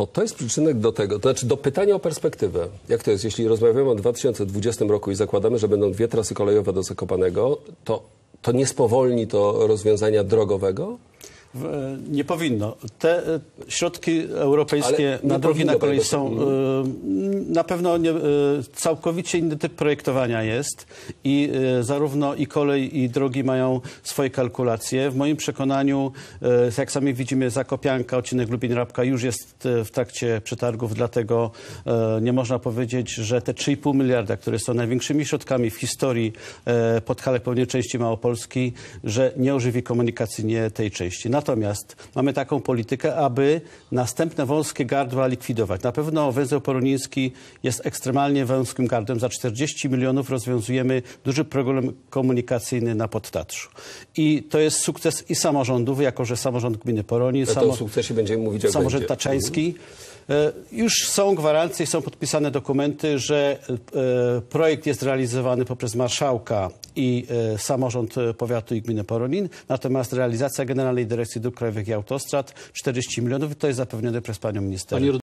To to jest przyczynek do tego, to znaczy do pytania o perspektywę. Jak to jest, jeśli rozmawiamy o 2020 roku i zakładamy, że będą dwie trasy kolejowe do Zakopanego, to, to nie spowolni to rozwiązania drogowego? E, Nie powinno. Te e, środki europejskie Ale na drogi na bo- są e, na pewno nie, całkowicie inny typ projektowania jest i zarówno i kolej i drogi mają swoje kalkulacje. W moim przekonaniu, jak sami widzimy, Zakopianka, odcinek Lubin-Rabka już jest w trakcie przetargów, dlatego nie można powiedzieć, że te 3,5 miliarda, które są największymi środkami w historii e, Podhalek Pełnej Części Małopolski, że nie ożywi komunikacyjnie tej części. Natomiast mamy taką politykę, aby następne wąskie gardła likwidować. Na pewno węzeł poroniński jest ekstremalnie wąskim gardłem. Za 40 milionów rozwiązujemy duży problem komunikacyjny na Podtatrzu. I to jest sukces i samorządów, jako że samorząd gminy Poronin, To o sukcesie będziemy mówić, jak samorząd będzie. taczański. E, Już są gwarancje, są podpisane dokumenty, że e, projekt jest realizowany poprzez marszałka i e, samorząd powiatu i gminy Poronin, natomiast realizacja Generalnej Dyrekcji Dróg Krajowych i Autostrad 40 milionów i to jest zapewnione przez panią minister.